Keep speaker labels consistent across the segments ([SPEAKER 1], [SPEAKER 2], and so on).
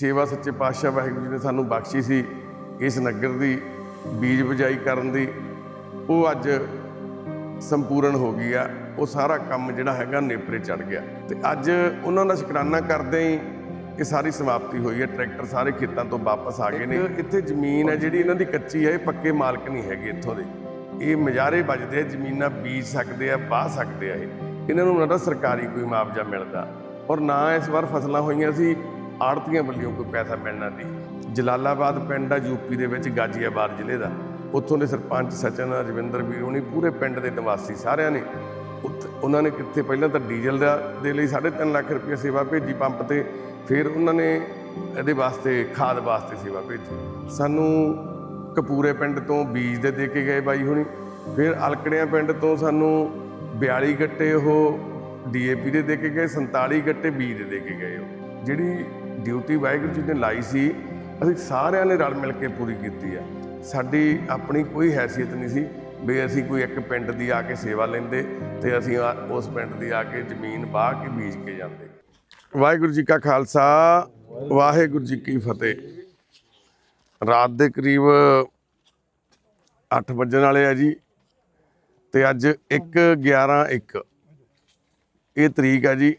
[SPEAKER 1] ਸੇਵਾ ਸੱਚੇ ਪਾਤਸ਼ਾਹ ਵਾਹਿਗੁਰੂ ਜੀ ਨੇ ਸਾਨੂੰ ਬਖਸ਼ੀ ਸੀ ਇਸ ਨਗਰ ਦੀ ਬੀਜ ਬਜਾਈ ਕਰਨ ਦੀ। ਉਹ ਅੱਜ ਸੰਪੂਰਨ ਹੋ ਗਈ ਆ। ਉਹ ਸਾਰਾ ਕੰਮ ਜਿਹੜਾ ਹੈਗਾ ਨੇਪਰੇ ਚੜ ਗਿਆ। ਤੇ ਅੱਜ ਉਹਨਾਂ ਦਾ ਸ਼ੁਕਰਾਨਾ ਕਰਦੇ ਹੀ ਇਹ ਸਾਰੀ ਸਮਾਪਤੀ ਹੋਈ ਹੈ। ਟਰੈਕਟਰ ਸਾਰੇ ਖੇਤਾਂ ਤੋਂ ਵਾਪਸ ਆ ਗਏ ਨੇ। ਇੱਥੇ ਜ਼ਮੀਨ ਹੈ ਜਿਹੜੀ ਇਹਨਾਂ ਦੀ ਕੱਚੀ ਹੈ ਇਹ ਪੱਕੇ ਮਾਲਕ ਨਹੀਂ ਹੈਗੇ ਇੱਥੋਂ ਦੇ। ਇਹ ਮਜਾਰੇ ਵੱਜਦੇ ਆ ਜ਼ਮੀਨਾਂ ਬੀਜ ਸਕਦੇ ਆ ਵਾਹ ਸਕਦੇ ਆ ਇਹ। ਇਹਨਾਂ ਨੂੰ ਨਾ ਸਰਕਾਰੀ ਕੋਈ ਮੁਆਵਜ਼ਾ ਮਿਲਦਾ। ਔਰ ਨਾ ਇਸ ਵਾਰ ਫਸਲਾਂ ਹੋਈਆਂ ਸੀ। ਆੜਤੀਆਂ ਵੱਲੋਂ ਕੋਈ ਪੈਸਾ ਮਿਲਣਾ ਨਹੀਂ। ਜਲਾਲਾਬਾਦ ਪਿੰਡ ਆ ਯੂਪੀ ਦੇ ਵਿੱਚ, ਗਾਜ਼ੀਆਬਾਦ ਜ਼ਿਲ੍ਹੇ ਦਾ। ਉੱਥੋਂ ਦੇ ਸਰਪੰਚ ਸਚਨ ਰਜਵਿੰਦਰ ਵੀਰ ਹੋਣੀ ਪੂਰੇ ਪਿੰਡ ਦੇ ਨਿਵਾਸੀ ਸਾਰਿਆਂ ਨੇ। ਉੱਥੇ- ਉਹਨਾਂ ਨੇ ਕਿੱਥੇ ਪਹਿਲਾਂ ਤਾਂ ਡੀਜ਼ਲ ਦਾ ਦੇ ਲਈ 3.5 ਲੱਖ ਰੁਪਏ ਸੇਵਾ ਭੇਜੀ ਪੰਪ ਤੇ, ਫਿਰ ਉਹਨਾਂ ਨੇ ਇਹਦੇ ਵਾਸਤੇ, ਖਾਦ ਵਾਸਤੇ ਸੇਵਾ ਭੇਜੀ। ਸਾਨੂੰ ਕਪੂਰੇ ਪਿੰਡ ਤੋਂ ਬੀਜ ਦੇ ਦੇ ਕੇ ਗਏ ਬਾਈ ਹੁਣੀ। ਫਿਰ ਅਲਕੜਿਆਂ ਪਿੰਡ ਤੋਂ ਸਾਨੂੰ 42 ਗੱਟੇ ਉਹ ਡੀਏਪੀ ਦੇ ਦੇ ਕੇ ਗਏ 47 ਗੱਟੇ ਬੀਜ ਦੇ ਦੇ ਕੇ ਗਏ ਉਹ। ਜਿਹੜੀ ਡਿਊਟੀ ਵਾਹਿਗੁਰੂ ਜੀ ਨੇ ਲਾਈ ਸੀ, ਅਸੀਂ ਸਾਰਿਆਂ ਨੇ ਰਲ ਮਿਲ ਕੇ ਪੂਰੀ ਕੀਤੀ ਹੈ। ਸਾਡੀ ਆਪਣੀ ਕੋਈ ਹੈਸੀਅਤ ਨਹੀਂ ਸੀ ਵੀ ਅਸੀਂ ਕੋਈ ਇੱਕ ਪਿੰਡ ਦੀ ਆ ਕੇ ਸੇਵਾ ਲੈਂਦੇ ਤੇ ਅਸੀਂ ਆ- ਉਸ ਪਿੰਡ ਦੀ ਆ ਕੇ ਜ਼ਮੀਨ ਬਾਹ ਕੇ ਬੀਜ ਕੇ ਜਾਂਦੇ। ਵਾਹਿਗੁਰੂ ਜੀ ਕਾ ਖਾਲਸਾ, ਵਾਹਿਗੁਰੂ ਜੀ ਕੀ ਫਤਿਹ। ਰਾਤ ਦੇ ਕਰੀਬ 8 ਵਜਣ ਵਾਲੇ ਆ ਜੀ ਤੇ ਅੱਜ 1 11 1 ਇਹ ਤਰੀਕ ਹੈ ਜੀ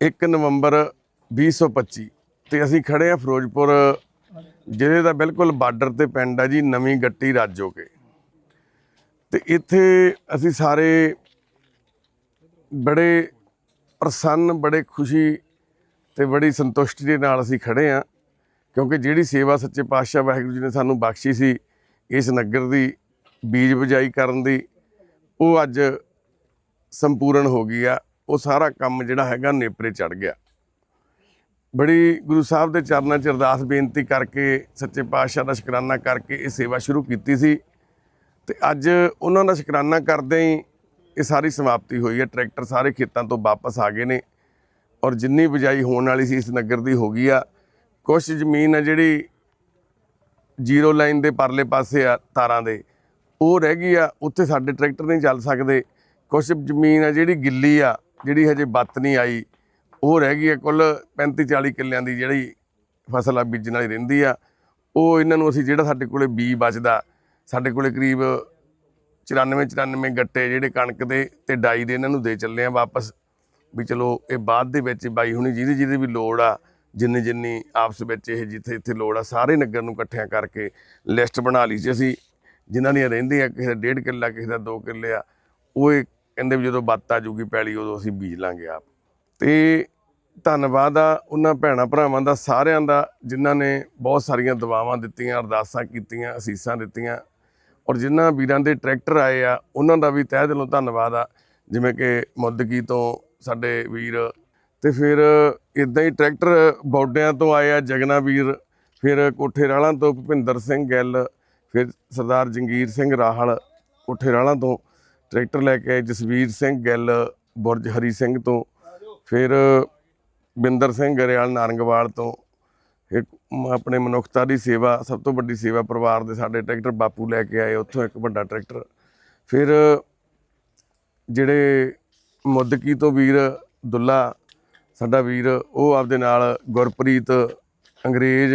[SPEAKER 1] 1 ਨਵੰਬਰ 2025 ਤੇ ਅਸੀਂ ਖੜੇ ਆ ਫਿਰੋਜ਼ਪੁਰ ਜ਼ਿਲ੍ਹੇ ਦਾ ਬਿਲਕੁਲ ਬਾਰਡਰ ਤੇ ਪਿੰਡ ਆ ਜੀ, ਨਵੀਂ ਗੱਟੀ ਰਾਜੋਕੇ ਤੇ ਇੱਥੇ ਅਸੀਂ ਸਾਰੇ ਬੜੇ ਪ੍ਰਸੰਨ, ਬੜੇ ਖੁਸ਼ੀ ਤੇ ਬੜੀ ਸੰਤੁਸ਼ਟੀ ਦੇ ਨਾਲ ਅਸੀਂ ਖੜੇ ਆ, ਕਿਉਂਕਿ ਜਿਹੜੀ ਸੇਵਾ ਸੱਚੇ ਪਾਤਸ਼ਾਹ ਵਾਹਿਗੁਰੂ ਜੀ ਨੇ ਸਾਨੂੰ ਬਖਸ਼ੀ ਸੀ ਇਸ ਨਗਰ ਦੀ ਬੀਜ ਬਜਾਈ ਕਰਨ ਦੀ, ਉਹ ਅੱਜ ਸੰਪੂਰਨ ਹੋ ਗਈ ਆ, ਉਹ ਸਾਰਾ ਕੰਮ ਜਿਹੜਾ ਹੈਗਾ ਨੇਪਰੇ ਚੜ ਗਿਆ। ਬੜੀ ਗੁਰੂ ਸਾਹਿਬ ਦੇ ਚਰਨਾਂ 'ਚ ਅਰਦਾਸ ਬੇਨਤੀ ਕਰਕੇ, ਸੱਚੇ ਪਾਤਸ਼ਾਹ ਦਾ ਸ਼ੁਕਰਾਨਾ ਕਰਕੇ ਇਹ ਸੇਵਾ ਸ਼ੁਰੂ ਕੀਤੀ ਸੀ। ਤੇ ਅੱਜ ਉਹਨਾਂ ਦਾ ਸ਼ੁਕਰਾਨਾ ਕਰਦੇ ਹੀ ਇਹ ਸਾਰੀ ਸਮਾਪਤੀ ਹੋਈ ਹੈ। ਟਰੈਕਟਰ ਸਾਰੇ ਖੇਤਾਂ ਤੋਂ ਵਾਪਸ ਆ ਗਏ ਨੇ ਔਰ ਜਿੰਨੀ ਬਜਾਈ ਹੋਣ ਵਾਲੀ ਸੀ ਇਸ ਨਗਰ ਦੀ ਹੋ ਗਈ ਆ। ਕੁਝ ਜ਼ਮੀਨ ਆ ਜਿਹੜੀ ਜ਼ੀਰੋ ਲਾਈਨ ਦੇ ਪਰਲੇ ਪਾਸੇ ਆ ਤਾਰਾਂ ਦੇ, ਉਹ ਰਹਿ ਗਈ ਆ। ਉੱਥੇ ਸਾਡੇ ਟਰੈਕਟਰ ਨਹੀਂ ਚੱਲ ਸਕਦੇ। ਕੁਝ ਜ਼ਮੀਨ ਆ ਜਿਹੜੀ ਗਿੱਲੀ ਆ, ਜਿਹੜੀ ਹਜੇ ਬੱਤ ਨਹੀਂ ਆਈ। ਉਹ ਰਹਿ ਗਈ ਆ ਕੁੱਲ 35 40 ਕਿੱਲਿਆਂ ਦੀ ਜਿਹੜੀ ਫਸਲ ਆ ਬੀਜਣ ਵਾਲੀ ਰਹਿੰਦੀ ਆ। ਉਹ ਇਹਨਾਂ ਨੂੰ ਅਸੀਂ ਜਿਹੜਾ ਸਾਡੇ ਕੋਲੇ ਬੀ ਬਚਦਾ, ਸਾਡੇ ਕੋਲੇ ਕਰੀਬ 94 94 ਗੱਟੇ ਜਿਹੜੇ ਕਣਕ ਦੇ ਤੇ ਡਾਈ ਦੇ ਇਹਨਾਂ ਨੂੰ ਦੇ ਚੱਲੇ ਆ ਵਾਪਸ। ਵੀ ਚਲੋ ਇਹ ਬਾਅਦ ਦੇ ਵਿੱਚ ਬਾਈ ਹੁਣੀ ਜਿਹਦੇ ਜਿਹਦੇ ਵੀ ਲੋੜ ਆ, ਜਿੰਨੀ ਜਿੰਨੀ ਆਪਸ ਵਿੱਚ ਇਹ ਜਿੱਥੇ ਇੱਥੇ ਲੋੜ ਆ, ਸਾਰੇ ਨਗਰ ਨੂੰ ਇਕੱਠਿਆਂ ਕਰਕੇ ਲਿਸਟ ਬਣਾ ਲਈ ਸੀ ਅਸੀਂ। ਜਿਨ੍ਹਾਂ ਦੀਆਂ ਰਹਿੰਦੀਆਂ ਕਿਸੇ ਦਾ ਡੇਢ ਕਿੱਲਾ, ਕਿਸੇ ਦਾ 2 ਕਿੱਲੇ ਆ, ਉਹ ਇਹ ਕਹਿੰਦੇ ਵੀ ਜਦੋਂ ਬੱਤ ਆ ਜੂਗੀ ਪੈਲੀ, ਉਦੋਂ ਅਸੀਂ ਬੀਜ ਲਾਂਗੇ ਆਪ। ਤੇ ਧੰਨਵਾਦ ਆ ਉਹਨਾਂ ਭੈਣਾ ਭਰਾਵਾਂ ਦਾ, ਸਾਰਿਆਂ ਦਾ, ਜਿਨ੍ਹਾਂ ਨੇ ਬਹੁਤ ਸਾਰੀਆਂ ਦੁਆਵਾਂ ਦਿੱਤੀਆਂ, ਅਰਦਾਸਾਂ ਕੀਤੀਆਂ, ਅਸੀਸਾਂ ਦਿੱਤੀਆਂ। ਔਰ ਜਿਨ੍ਹਾਂ ਵੀਰਾਂ ਦੇ ਟਰੈਕਟਰ ਆਏ ਆ, ਉਹਨਾਂ ਦਾ ਵੀ ਤਹਿ ਦਿਲੋਂ ਧੰਨਵਾਦ ਆ। ਜਿਵੇਂ ਕਿ ਮੁੱਦਕੀ ਤੋਂ ਸਾਡੇ ਵੀਰ ਤੇ ਫਿਰ ਇਦਾਂ ਹੀ ਟਰੈਕਟਰ ਬੌਡਿਆਂ ਤੋਂ ਆਏ ਆ, ਜਗਨਾ ਵੀਰ, ਫਿਰ ਕੋਠੇ ਰਾਲਾਂ ਤੋਂ ਭੁਪਿੰਦਰ ਸਿੰਘ ਗਿੱਲ, ਫਿਰ ਸਰਦਾਰ ਜੰਗੀਰ ਸਿੰਘ ਰਾਹਲ ਕੋਠੇ ਰਾਲਾਂ ਤੋਂ ਟਰੈਕਟਰ ਲੈ ਕੇ ਜਸਵੀਰ ਸਿੰਘ ਗਿੱਲ, ਬੁਰਜ ਹਰੀ ਸਿੰਘ ਤੋਂ। ਫਿਰ ਬਿੰਦਰ ਸਿੰਘ ਗਰੇਵਾਲ ਨਾਰੰਗਵਾਲ ਤੋਂ ਇੱਕ ਆਪਣੇ ਮਨੁੱਖਤਾ ਦੀ ਸੇਵਾ, ਸਭ ਤੋਂ ਵੱਡੀ ਸੇਵਾ ਪਰਿਵਾਰ ਦੇ ਸਾਡੇ ਟਰੈਕਟਰ ਬਾਪੂ ਲੈ ਕੇ ਆਏ, ਉੱਥੋਂ ਇੱਕ ਵੱਡਾ ਟਰੈਕਟਰ। ਫਿਰ ਜਿਹੜੇ ਮੁੱਦਕੀ ਤੋਂ ਵੀਰ ਦੁੱਲਾ, ਸਾਡਾ ਵੀਰ, ਉਹ ਆਪਦੇ ਨਾਲ ਗੁਰਪ੍ਰੀਤ, ਅੰਗਰੇਜ਼,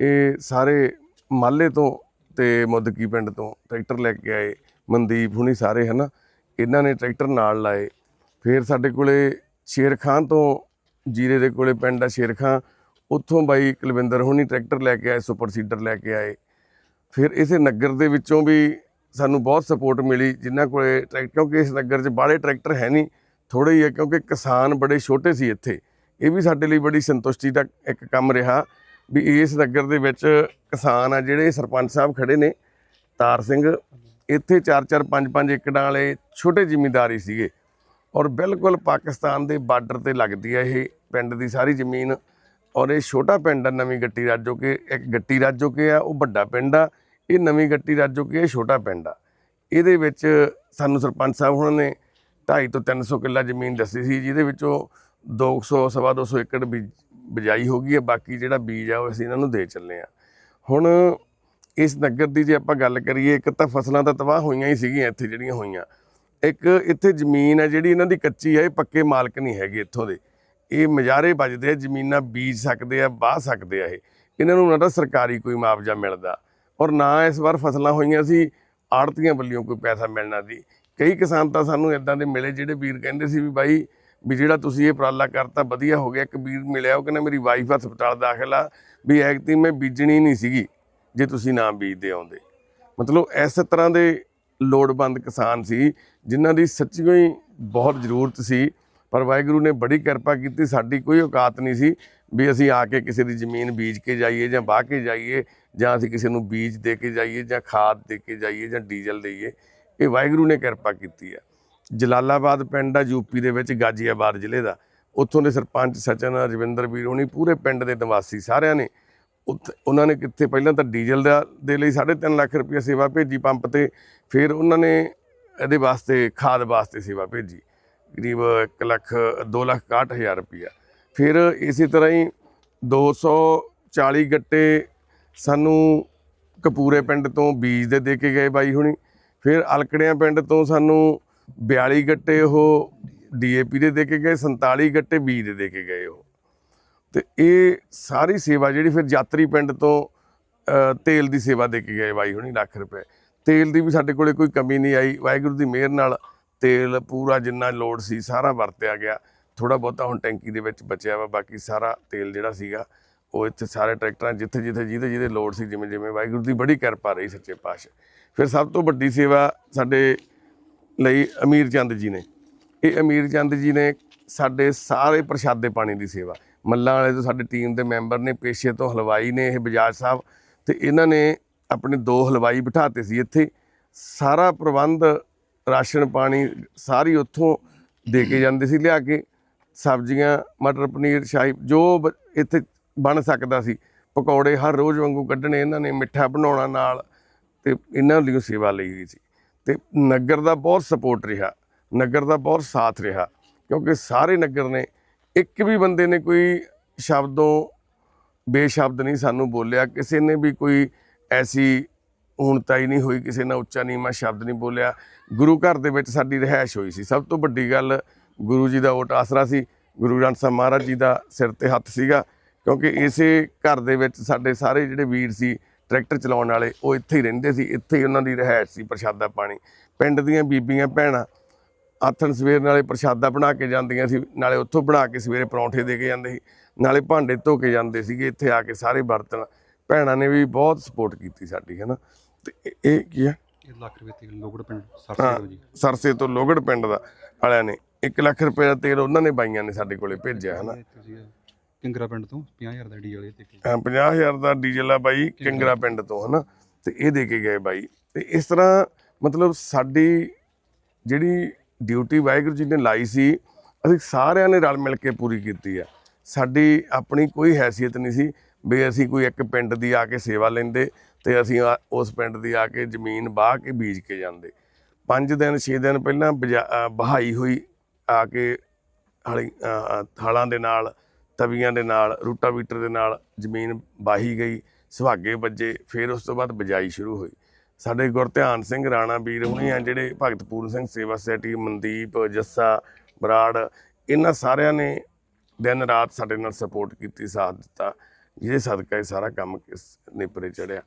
[SPEAKER 1] ਇਹ ਸਾਰੇ ਮਾਲੇ ਤੋਂ ਤੇ ਮੁੱਦਕੀ ਪਿੰਡ ਤੋਂ ਟਰੈਕਟਰ ਲੈ ਕੇ ਆਏ, ਮਨਦੀਪ ਹੁਣੀ ਸਾਰੇ ਹਨਾ, ਇਹਨਾਂ ਨੇ ਟਰੈਕਟਰ ਨਾਲ ਲਾਏ। ਫਿਰ ਸਾਡੇ ਕੋਲੇ ਸ਼ੇਰ ਖਾਨ ਤੋਂ ਜੀਰੇ ਦੇ ਕੋਲੇ ਪਿੰਡ ਆ ਸ਼ੇਰ ਖਾਂ ਉੱਥੋਂ ਬਾਈ ਕੁਲਵਿੰਦਰ ਹੁਣੀ ਟਰੈਕਟਰ ਲੈ ਕੇ ਆਏ, ਸੁਪਰ ਸੀਡਰ ਲੈ ਕੇ ਆਏ। ਫਿਰ ਇਸੇ ਨਗਰ ਦੇ ਵਿੱਚੋਂ ਵੀ ਸਾਨੂੰ ਬਹੁਤ ਸਪੋਰਟ ਮਿਲੀ, ਜਿਨ੍ਹਾਂ ਕੋਲੇ ਟਰੈਕਟਰ ਕਿਉਂਕਿ ਇਸ ਨਗਰ 'ਚ ਬਾਹਲੇ ਟਰੈਕਟਰ ਹੈ ਨਹੀਂ ਥੋੜੇ ਹੀ ਹੈ ਕਿਉਂਕਿ ਕਿਸਾਨ ਬੜੇ ਛੋਟੇ ਸੀ ਇੱਥੇ। ਇਹ ਵੀ ਸਾਡੇ ਲਈ ਬੜੀ ਸੰਤੁਸ਼ਟੀ ਦਾ ਇੱਕ ਕੰਮ ਰਿਹਾ ਵੀ ਇਸ ਨਗਰ ਦੇ ਵਿੱਚ ਕਿਸਾਨ ਆ ਜਿਹੜੇ ਸਰਪੰਚ ਸਾਹਿਬ ਖੜੇ ਨੇ, ਤਾਰ ਸਿੰਘ। ਇੱਥੇ 4-4 5-5 ਏਕੜਾਂ ਵਾਲੇ ਛੋਟੇ ਜ਼ਿਮੀਂਦਾਰੀ ਸੀਗੇ। ਔਰ ਬਿਲਕੁਲ ਪਾਕਿਸਤਾਨ ਦੇ ਬਾਰਡਰ ਤੇ ਲੱਗਦੀ ਹੈ ਇਹ ਪਿੰਡ ਦੀ ਸਾਰੀ ਜ਼ਮੀਨ। ਔਰ ਇਹ ਛੋਟਾ ਪਿੰਡ ਆ ਨਵੀਂ ਗੱਟੀ ਰਾਜੋ ਕੇ ਇੱਕ ਗੱਟੀ ਰਾਜੋ ਕੇ ਆ ਉਹ ਵੱਡਾ ਪਿੰਡ ਆ। ਇਹ ਨਵੀਂ ਗੱਟੀ ਰਾਜੋ ਕੇ ਇਹ ਛੋਟਾ ਪਿੰਡ ਆ। ਇਹਦੇ ਵਿੱਚ ਸਾਨੂੰ ਸਰਪੰਚ ਸਾਹਿਬ ਉਹਨਾਂ ਨੇ 250 ਤੋਂ 300 ਕਿੱਲਾ ਜ਼ਮੀਨ ਦੱਸੀ ਸੀ, ਜਿਹਦੇ ਵਿੱਚੋਂ 200 ਸਵਾ 200 ਏਕੜ ਬੀਜ- ਬਿਜਾਈ ਹੋ ਗਈ ਹੈ, ਬਾਕੀ ਜਿਹੜਾ ਬੀਜ ਆ, ਉਹ ਅਸੀਂ ਇਹਨਾਂ ਨੂੰ ਦੇ ਚੱਲੇ ਆ ਹੁਣ ਇਸ ਨਗਰ ਦੀ ਜੇ ਆਪਾਂ ਗੱਲ ਕਰੀਏ, ਇੱਕ ਤਾਂ ਫਸਲਾਂ ਤਾਂ ਤਬਾਹ ਹੋਈਆਂ ਹੀ ਸੀਗੀਆਂ ਇੱਥੇ ਜਿਹੜੀਆਂ ਹੋਈਆਂ। ਇੱਕ ਇੱਥੇ ਜ਼ਮੀਨ ਹੈ ਜਿਹੜੀ ਇਹਨਾਂ ਦੀ ਕੱਚੀ ਹੈ, ਇਹ ਪੱਕੇ ਮਾਲਕ ਨਹੀਂ ਹੈਗੇ ਇੱਥੋਂ ਦੇ। ਇਹ ਮਜਾਰੇ ਵੱਜਦੇ ਆ, ਜ਼ਮੀਨਾਂ ਬੀਜ ਸਕਦੇ ਆ ਬਾਹ ਸਕਦੇ ਆ ਇਹ। ਇਹਨਾਂ ਨੂੰ ਨਾ ਤਾਂ ਸਰਕਾਰੀ ਕੋਈ ਮੁਆਵਜ਼ਾ ਮਿਲਦਾ ਔਰ ਨਾ ਇਸ ਵਾਰ ਫਸਲਾਂ ਹੋਈਆਂ ਸੀ, ਆੜਤੀਆਂ ਵੱਲੋਂ ਕੋਈ ਪੈਸਾ ਮਿਲਣਾ ਸੀ। ਕਈ ਕਿਸਾਨ ਤਾਂ ਸਾਨੂੰ ਇਦਾਂ ਦੇ ਮਿਲੇ ਜਿਹੜੇ ਵੀਰ ਕਹਿੰਦੇ ਸੀ ਵੀ ਬਾਈ, ਵੀ ਜਿਹੜਾ ਤੁਸੀਂ ਇਹ ਉਪਰਾਲਾ ਕਰਤਾ ਵਧੀਆ ਹੋ ਗਿਆ, ਇੱਕ ਵੀਰ ਮਿਲਿਆ, ਉਹ ਕਹਿੰਦਾ ਮੇਰੀ ਵਾਈਫ ਹਸਪਤਾਲ ਦਾਖਲ ਆ, ਵੀ ਐਕਤੀ ਮੈਂ ਬੀਜਣੀ ਨਹੀਂ ਸੀਗੀ, ਜੇ ਤੁਸੀਂ ਨਾ ਬੀਜਦੇ ਆਉਂਦੇ। ਮਤਲਬ ਇਸ ਤਰ੍ਹਾਂ ਦੇ ਲੋੜਵੰਦ ਕਿਸਾਨ ਸੀ, ਜਿਨ੍ਹਾਂ ਦੀ ਸੱਚੀ ਹੀ ਬਹੁਤ ਜ਼ਰੂਰਤ ਸੀ, ਪਰ ਵਾਹਿਗੁਰੂ ਨੇ ਬੜੀ ਕਿਰਪਾ ਕੀਤੀ, ਸਾਡੀ ਕੋਈ ਔਕਾਤ ਨਹੀਂ ਸੀ ਵੀ ਅਸੀਂ ਆ ਕੇ ਕਿਸੇ ਦੀ ਜ਼ਮੀਨ ਬੀਜ ਕੇ ਜਾਈਏ ਜਾਂ ਵਾਹ ਕੇ ਜਾਈਏ, ਜਾਂ ਅਸੀਂ ਕਿਸੇ ਨੂੰ ਬੀਜ ਦੇ ਕੇ ਜਾਈਏ ਜਾਂ ਖਾਦ ਦੇ ਕੇ ਜਾਈਏ ਜਾਂ ਡੀਜ਼ਲ ਦੇਈਏ। ਇਹ ਵਾਹਿਗੁਰੂ ਨੇ ਕਿਰਪਾ ਕੀਤੀ ਆ ਜਲਾਲਾਬਾਦ ਪਿੰਡ ਆ ਯੂਪੀ ਦੇ ਵਿੱਚ, ਗਾਜ਼ੀਆਬਾਦ ਜ਼ਿਲ੍ਹੇ ਦਾ। ਉੱਥੋਂ ਦੇ ਸਰਪੰਚ ਸਚਨ ਰਜਵਿੰਦਰ ਵੀਰ ਹੋਣੀ, ਪੂਰੇ ਪਿੰਡ ਦੇ ਨਿਵਾਸੀ ਸਾਰਿਆਂ ਨੇ ਉਹਨਾਂ ਨੇ ਕਿੱਥੇ ਪਹਿਲਾਂ ਤਾਂ ਡੀਜ਼ਲ ਦਾ ਦੇ ਲਈ 3.5 ਲੱਖ ਰੁਪਏ ਸੇਵਾ ਭੇਜੀ ਪੰਪ ਤੇ, ਫਿਰ ਉਹਨਾਂ ਨੇ ਇਹਦੇ ਵਾਸਤੇ, ਖਾਦ ਵਾਸਤੇ ਸੇਵਾ ਭੇਜੀ। ਕਰੀਬ 1 ਲੱਖ 2 ਲੱਖ 61 ਹਜ਼ਾਰ ਰੁਪਇਆ ਫਿਰ ਇਸੇ ਤਰ੍ਹਾਂ ਹੀ 240 ਗੱਟੇ ਸਾਨੂੰ ਕਪੂਰੇ ਪਿੰਡ ਤੋਂ ਬੀਜ ਦੇ ਦੇ ਕੇ ਗਏ ਬਾਈ ਹੁਣੀ। ਫਿਰ ਅਲਕੜਿਆਂ ਪਿੰਡ ਤੋਂ ਸਾਨੂੰ 42 ਗੱਟੇ ਉਹ ਡੀਏਪੀ ਦੇ ਦੇ ਕੇ ਗਏ 47 ਗੱਟੇ ਬੀਜ ਦੇ ਦੇ ਕੇ ਗਏ ਉਹ। ਤੇ ਇਹ ਸਾਰੀ ਸੇਵਾ ਜਿਹੜੀ ਫਿਰ ਯਾਤਰੀ ਪਿੰਡ ਤੋਂ ਤੇਲ ਦੀ ਸੇਵਾ ਦੇ ਕੇ ਗਏ ਬਾਈ ਹੁਣੀ ਲੱਖ ਰੁਪਏ। ਤੇਲ ਦੀ ਵੀ ਸਾਡੇ ਕੋਲੇ ਕੋਈ ਕਮੀ ਨਹੀਂ ਆਈ। ਵਾਹਿਗੁਰੂ ਦੀ ਮਿਹਰ ਨਾਲ ਤੇਲ ਪੂਰਾ ਜਿੰਨਾ ਲੋਡ ਸੀ ਸਾਰਾ ਵਰਤਿਆ ਗਿਆ। ਥੋੜਾ ਬਹੁਤਾ ਹੁਣ ਟੈਂਕੀ ਦੇ ਵਿੱਚ ਬਚਿਆ ਵਾ, ਬਾਕੀ ਸਾਰਾ ਤੇਲ ਜਿਹੜਾ ਸੀਗਾ, ਉਹ ਇੱਥੇ ਸਾਰੇ ਟਰੈਕਟਰਾਂ ਜਿੱਥੇ ਜਿੱਥੇ ਜਿਹਦੇ ਜਿਹਦੇ ਲੋਡ ਸੀ, ਜਿਵੇਂ ਜਿਵੇਂ ਵਾਹਿਗੁਰੂ ਦੀ ਬੜੀ ਕਿਰਪਾ ਰਹੀ ਸੱਚੇ ਪਾਤਸ਼ਾਹ। ਫਿਰ ਸਭ ਤੋਂ ਵੱਡੀ ਸੇਵਾ ਸਾਡੇ ਲਈ ਅਮੀਰ ਚੰਦ ਜੀ ਨੇ। ਇਹ ਅਮੀਰ ਚੰਦ ਜੀ ਨੇ ਸਾਡੇ ਸਾਰੇ ਪ੍ਰਸ਼ਾਦੇ ਪਾਣੀ ਦੀ ਸੇਵਾ। ਮੱਲਾਂ ਵਾਲੇ ਤੋਂ ਸਾਡੇ ਟੀਮ ਦੇ ਮੈਂਬਰ ਨੇ, ਪੇਸ਼ੇ ਤੋਂ ਹਲਵਾਈ ਨੇ, ਇਹ ਬਜਾਜ ਸਾਹਿਬ ਤੇ ਇਹਨਾਂ ਨੇ ਆਪਣੇ ਦੋ ਹਲਵਾਈ ਬਿਠਾਤੇ ਸੀ ਇੱਥੇ। ਸਾਰਾ ਪ੍ਰਬੰਧ ਰਾਸ਼ਨ ਪਾਣੀ ਸਾਰੀ ਉੱਥੋਂ ਦੇ ਕੇ ਜਾਂਦੇ ਸੀ ਲਿਆ ਕੇ। ਸਬਜ਼ੀਆਂ, ਮਟਰ ਪਨੀਰ, ਸ਼ਾਹੀ, ਜੋ ਬ- ਇੱਥੇ ਬਣ ਸਕਦਾ ਸੀ। ਪਕੌੜੇ ਹਰ ਰੋਜ਼ ਵਾਂਗੂ ਕੱਢਣੇ, ਇਹਨਾਂ ਨੇ ਮਿੱਠਾ ਬਣਾਉਣਾ ਨਾਲ ਤੇ ਇਹਨਾਂ ਲਈ ਸੇਵਾ ਲਈ ਗਈ ਸੀ। ਤੇ ਨਗਰ ਦਾ ਬਹੁਤ ਸਪੋਰਟ ਰਿਹਾ, ਨਗਰ ਦਾ ਬਹੁਤ ਸਾਥ ਰਿਹਾ। ਕਿਉਂਕਿ ਸਾਰੇ ਨਗਰ ਨੇ, ਇੱਕ ਵੀ ਬੰਦੇ ਨੇ ਕੋਈ ਸ਼ਬਦੋਂ ਬੇਸ਼ਬਦ ਨਹੀਂ ਸਾਨੂੰ ਬੋਲਿਆ, ਕਿਸੇ ਨੇ ਵੀ ਕੋਈ ਐਸੀ ਊਣਤਾਈ ਨਹੀਂ ਹੋਈ, ਕਿਸੇ ਨਾਲ ਉੱਚਾ ਨੀਵਾਂ ਸ਼ਬਦ ਨਹੀਂ ਬੋਲਿਆ। ਗੁਰੂ ਘਰ ਦੇ ਵਿੱਚ ਸਾਡੀ ਰਿਹਾਇਸ਼ ਹੋਈ ਸੀ। ਸਭ ਤੋਂ ਵੱਡੀ ਗੱਲ ਗੁਰੂ ਜੀ ਦਾ ਓਟ ਆਸਰਾ ਸੀ। ਗੁਰੂ ਗ੍ਰੰਥ ਸਾਹਿਬ ਮਹਾਰਾਜ ਜੀ ਦਾ ਸਿਰ ਤੇ ਹੱਥ ਸੀਗਾ, ਕਿਉਂਕਿ ਇਸੇ ਘਰ ਦੇ ਵਿੱਚ ਸਾਡੇ ਸਾਰੇ ਜਿਹੜੇ ਵੀਰ ਸੀ, ਟਰੈਕਟਰ ਚਲਾਉਣ ਵਾਲੇ, ਉਹ ਇੱਥੇ ਹੀ ਰਹਿੰਦੇ ਸੀ। ਇੱਥੇ ਹੀ ਉਹਨਾਂ ਦੀ ਰਿਹਾਇਸ਼ ਸੀ ਪ੍ਰਸ਼ਾਦਾ ਪਾਣੀ। ਪਿੰਡ ਦੀਆਂ ਬੀਬੀਆਂ, ਭੈਣਾਂ ਆਥਣ ਸਵੇਰ ਨਾਲੇ ਪ੍ਰਸ਼ਾਦਾ ਬਣਾ ਕੇ ਜਾਂਦੀਆਂ ਸੀ ਨਾਲੇ ਉੱਥੋਂ ਬਣਾ ਕੇ ਸਵੇਰੇ ਪਰੌਂਠੇ ਦੇ ਕੇ ਜਾਂਦੇ ਸੀ ਨਾਲੇ ਭਾਂਡੇ ਧੋ ਕੇ ਜਾਂਦੇ ਸੀਗੇ ਇੱਥੇ ਆ ਕੇ ਸਾਰੇ ਬਰਤਨ ਭੈਣਾਂ ਨੇ ਵੀ ਬਹੁਤ ਸਪੋਰਟ ਕੀਤੀ ਸਾਡੀ ਹੈ ਨਾ ਤੇ ਇਹ- ਇਹ ਕੀ ਆ?
[SPEAKER 2] ਇਹ ਲੱਖ ਰੁਪਏ ਤੇ ਲੋਗੜ ਪਿੰਡ
[SPEAKER 1] ਹਾਂ
[SPEAKER 2] ਸਰਸੇ ਜੀ।
[SPEAKER 1] ਸਰਸੇ ਤੋਂ ਲੋਗੜ ਪਿੰਡ ਦਾ ਵਾਲਿਆਂ ਨੇ 1 ਲੱਖ ਰੁਪਏ ਦਾ ਤੇਲ ਉਹਨਾਂ ਨੇ ਬਾਈਆਂ ਨੇ ਸਾਡੇ ਕੋਲੇ ਭੇਜਿਆ ਹੈ ਨਾ
[SPEAKER 2] ਇਹ ਤੁਸੀਂ ਕਿੰਗਰਾ ਪਿੰਡ ਤੋਂ 50000 ਦਾ ਡੀ ਵਾਲੇ ਤੇ
[SPEAKER 1] ਹਾਂ, 50000 ਦਾ ਡੀਜ਼ਲ ਆ ਬਾਈ ਕਿੰਗਰਾ ਪਿੰਡ ਤੋਂ ਹਨਾ? ਤੇ ਇਹ ਦੇ ਕੇ ਗਏ ਬਾਈ। ਤੇ ਇਸ ਤਰ੍ਹਾਂ ਮਤਲਬ ਸਾਡੀ ਜਿਹੜੀ ਡਿਊਟੀ ਵਾਹਿਗੁਰੂ ਜੀ ਨੇ ਲਾਈ ਸੀ, ਅਸੀਂ ਸਾਰਿਆਂ ਨੇ ਰਲ ਮਿਲ ਕੇ ਪੂਰੀ ਕੀਤੀ ਹੈ। ਸਾਡੀ ਆਪਣੀ ਕੋਈ ਹੈਸੀਅਤ ਨਹੀਂ ਸੀ ਵੀ ਅਸੀਂ ਕੋਈ ਇੱਕ ਪਿੰਡ ਦੀ ਆ ਕੇ ਸੇਵਾ ਲੈਂਦੇ ਤੇ ਅਸੀਂ ਆ- ਉਸ ਪਿੰਡ ਦੀ ਆ ਕੇ ਜ਼ਮੀਨ ਬਾਹ ਕੇ ਬੀਜ ਕੇ ਜਾਂਦੇ। 5 ਦਿਨ 6 ਦਿਨ ਪਹਿਲਾਂ ਬਜਾ- ਬਹਾਈ ਹੋਈ ਆ ਕੇ ਹਲੀ ਹਲਾਂ ਦੇ ਨਾਲ, ਤਵੀਆਂ ਦੇ ਨਾਲ, ਰੂਟਾਵੀਟਰ ਦੇ ਨਾਲ ਜ਼ਮੀਨ ਵਾਹੀ ਗਈ, ਸੁਹਾਗੇ ਵੱਜੇ, ਫਿਰ ਉਸ ਤੋਂ ਬਾਅਦ ਬਜਾਈ ਸ਼ੁਰੂ ਹੋਈ। ਸਾਡੇ ਗੁਰਧਿਆਨ ਸਿੰਘ, ਰਾਣਾ ਵੀਰ ਹੁਣੀ ਆ, ਜਿਹੜੇ ਭਗਤ ਪੂਰਨ ਸਿੰਘ, ਸੇਵਾ ਸੁਸਾਇਟੀ, ਮਨਦੀਪ, ਜੱਸਾ, ਬਰਾੜ, ਇਹਨਾਂ ਸਾਰਿਆਂ ਨੇ ਦਿਨ ਰਾਤ ਸਾਡੇ ਨਾਲ ਸਪੋਰਟ ਕੀਤੀ, ਸਾਥ ਦਿੱਤਾ। ਜਿਹਦੇ ਸਦਕਾ ਇਹ ਸਾਰਾ ਕੰਮ ਕਿਸ ਨੇਪਰੇ ਚੜਿਆ।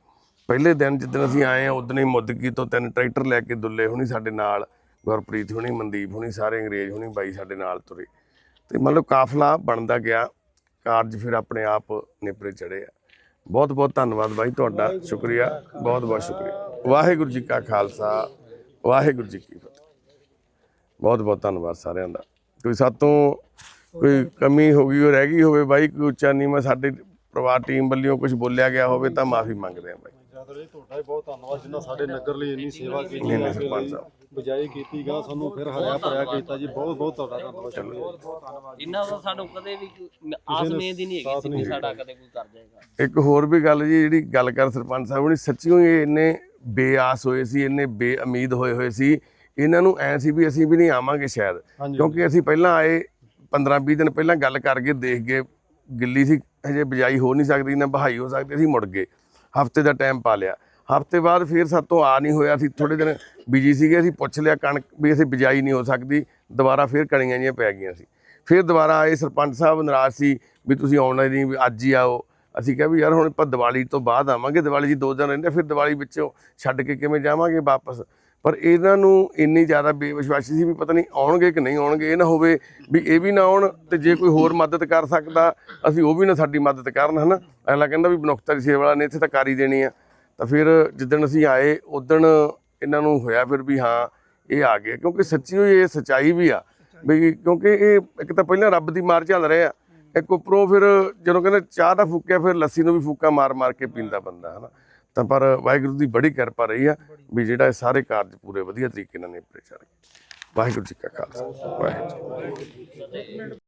[SPEAKER 1] ਪਹਿਲੇ ਦਿਨ ਜਿੱਦਣ ਅਸੀਂ ਆਏ ਆ ਉਦੋਂ ਹੀ ਮੁੱਦਕੀ ਤੋਂ ਤਿੰਨ ਟਰੈਕਟਰ ਲੈ ਕੇ ਦੁੱਲੇ ਹੁਣੀ ਸਾਡੇ ਨਾਲ, ਗੁਰਪ੍ਰੀਤ ਹੁਣੀ, ਮਨਦੀਪ ਹੁਣੀ, ਸਾਰੇ ਅੰਗਰੇਜ਼ ਹੁਣੀ ਬਾਈ ਸਾਡੇ ਨਾਲ ਤੁਰੇ। ਤੇ ਮਤਲਬ ਕਾਫਲਾ ਬਣਦਾ ਗਿਆ, ਕਾਰਜ ਫਿਰ ਆਪਣੇ ਆਪ ਨੇਪਰੇ ਚੜੇ ਆ। ਬਹੁਤ ਬਹੁਤ ਧੰਨਵਾਦ ਬਾਈ ਤੁਹਾਡਾ ਸ਼ੁਕਰੀਆ ਬਹੁਤ ਬਹੁਤ ਸ਼ੁਕਰੀਆ। ਵਾਹਿਗੁਰੂ ਜੀ ਕਾ ਖਾਲਸਾ ਵਾਹਿਗੁਰੂ ਜੀ ਕੀ ਫਤਿਹ। ਬਹੁਤ ਬਹੁਤ ਧੰਨਵਾਦ ਸਾਰਿਆਂ ਦਾ। ਕੋਈ ਸਾਤੋਂ ਕੋਈ ਕਮੀ ਹੋ ਗਈ ਉਹ ਰਹਿ ਗਈ ਹੋਵੇ ਬਾਈ ਕੋਈ ਉੱਚਾ ਨੀਵਾਂ ਸਾਡੇ ਪਰਿਵਾਰ ਟੀਮ ਵੱਲੋਂ ਕੁਝ ਬੋਲਿਆ ਗਿਆ ਹੋਵੇ ਤਾਂ ਮਾਫੀ ਮੰਗਦੇ ਹਾਂ ਬਾਈ।
[SPEAKER 3] ਤੁਹਾਡਾ ਬਹੁਤ ਧੰਨਵਾਦ ਜਿੰਨਾ ਸਾਡੇ ਨਗਰ ਲਈ ਇੰਨੀ ਸੇਵਾ ਕੀਤੀ
[SPEAKER 1] ਨਹੀਂ, ਨਹੀਂ,
[SPEAKER 3] ਹੈ
[SPEAKER 1] ਸਰਪੰਚ ਸਾਹਿਬ।
[SPEAKER 3] ਬਜਾਈ ਕੀਤੀ ਗਾ ਸਾਨੂੰ ਫਿਰ ਹਰਿਆ ਭਰਿਆ ਕੀਤਾ ਜੀ। ਬਹੁਤ ਬਹੁਤ ਤੁਹਾਡਾ ਧੰਨਵਾਦ।
[SPEAKER 4] ਇੰਨਾ ਤਾਂ ਸਾਨੂੰ ਕਦੇ ਵੀ ਆਸ ਹੀ ਨਹੀਂ ਹੈਗੀ ਸੀ ਸਾਡਾ ਕਦੇ ਕੋਈ ਕਰ ਜਾਏਗਾ।
[SPEAKER 1] ਇੱਕ ਹੋਰ ਵੀ ਗੱਲ ਜੀ ਜਿਹੜੀ ਗੱਲ ਕਰ ਸਰਪੰਚ ਸਾਹਿਬ ਨੇ ਸੱਚੀਓ ਇਹ ਇੰਨੇ ਬੇਆਸ ਹੋਏ ਸੀ ਇੰਨੇ ਬੇਉਮੀਦ ਹੋਏ ਹੋਏ ਸੀ। ਇਹਨਾਂ ਨੂੰ ਐ ਸੀ ਵੀ ਅਸੀਂ ਵੀ ਨਹੀਂ ਆਵਾਂਗੇ ਸ਼ਾਇਦ। ਕਿਉਂਕਿ ਅਸੀਂ ਪਹਿਲਾਂ ਆਏ 15-20 ਦਿਨ ਪਹਿਲਾਂ ਗੱਲ ਕਰਕੇ ਦੇਖ ਗਏ ਗਿੱਲੀ ਸੀ ਹਜੇ ਬਜਾਈ ਹੋ ਨਹੀਂ ਸਕਦੀ ਨਾ ਬਹਾਈ ਹੋ ਸਕਦੀ ਅਸੀਂ ਮੁੜ ਗਏ। ਹਫ਼ਤੇ ਦਾ ਟਾਈਮ ਪਾ ਲਿਆ। ਹਫ਼ਤੇ ਬਾਅਦ ਫਿਰ ਸਾਤੋਂ ਆ ਨਹੀਂ ਹੋਇਆ। ਸੀ ਥੋੜੇ ਦਿਨ ਬਿਜ਼ੀ ਸੀਗੇ, ਅਸੀਂ ਪੁੱਛ ਲਿਆ ਕਣਕ ਵੀ ਅਸੀਂ ਬਿਜਾਈ ਨਹੀਂ ਹੋ ਸਕਦੀ। ਦੁਬਾਰਾ ਫਿਰ ਕਣੀਆਂ ਜੀਆਂ ਪੈ ਗਈਆਂ ਸੀ। ਫਿਰ ਦੁਬਾਰਾ ਆਏ ਸਰਪੰਚ ਸਾਹਿਬ ਨਾਰਾਜ਼ ਸੀ ਵੀ ਤੁਸੀਂ ਆਉਣਾ ਨਹੀਂ, ਵੀ ਅੱਜ ਹੀ ਆਓ। ਅਸੀਂ ਕਿਹਾ ਵੀ ਯਾਰ ਹੁਣ ਆਪਾਂ ਦੀਵਾਲੀ ਤੋਂ ਬਾਅਦ ਆਵਾਂਗੇ, ਦੀਵਾਲੀ ਜੀ ਦੋ ਦਿਨ ਰਹਿੰਦੇ ਫਿਰ ਦੀਵਾਲੀ ਵਿੱਚੋਂ ਛੱਡ ਕੇ ਕਿਵੇਂ ਜਾਵਾਂਗੇ ਵਾਪਸ? ਪਰ ਇਹਨਾਂ ਨੂੰ ਇੰਨੀ ਜ਼ਿਆਦਾ ਬੇਵਿਸ਼ਵਾਸੀ ਸੀ ਵੀ ਪਤਾ ਨਹੀਂ ਆਉਣਗੇ ਕਿ ਨਹੀਂ ਆਉਣਗੇ। ਇਹ ਨਾ ਹੋਵੇ ਵੀ ਇਹ ਵੀ ਨਾ ਆਉਣ ਤੇ ਜੇ ਕੋਈ ਹੋਰ ਮਦਦ ਕਰ ਸਕਦਾ, ਅਸੀਂ ਉਹ ਵੀ ਨਾ ਸਾਡੀ ਮਦਦ ਕਰਨ, ਹਨਾ? ਅਗਲਾ ਕਹਿੰਦਾ ਵੀ ਮਨੁੱਖਤਾ ਦੀ ਸੇਵਾ ਵਾਲਾ ਨੇ ਇੱਥੇ ਤਾਂ ਕਰ ਹੀ ਦੇਣੀ ਆ। ਤਾਂ ਫਿਰ ਜਿੱਦਣ ਅਸੀਂ ਆਏ ਉਦਣ ਇਹਨਾਂ ਨੂੰ ਹੋਇਆ ਫਿਰ ਵੀ ਹਾਂ, ਇਹ ਆ ਗਏ। ਕਿਉਂਕਿ ਸੱਚੀ ਹੋਈ ਇਹ ਸਚਾਈ ਵੀ ਆ ਵੀ ਕਿਉਂਕਿ ਇਹ ਇੱਕ ਤਾਂ ਪਹਿਲਾਂ ਰੱਬ ਦੀ ਮਾਰ ਚੱਲ ਰਿਹਾ ਇੱਕ ਉੱਪਰੋਂ ਫਿਰ ਜਦੋਂ ਕਹਿੰਦੇ ਚਾਹ ਦਾ ਫੂਕਿਆ, ਫਿਰ ਲੱਸੀ ਨੂੰ ਵੀ ਫੂਕਾ ਮਾਰ ਮਾਰ ਕੇ ਪੀਂਦਾ ਬੰਦਾ, ਹਨਾ। ਤਾਂ ਪਰ ਵਾਹਿਗੁਰੂ ਦੀ ਬੜੀ ਕਿਰਪਾ ਰਹੀ ਆ ਵੀ ਜਿਹੜਾ ਇਹ ਸਾਰੇ ਕਾਰਜ ਪੂਰੇ ਵਧੀਆ ਤਰੀਕੇ ਨਾਲ ਨਿਪਟੇ ਚੱਲ ਗਏ ਵਾਹਿਗੁਰੂ ਜੀ ਕਾ ਖਾਲਸਾ, ਵਾਹਿਗੁਰੂ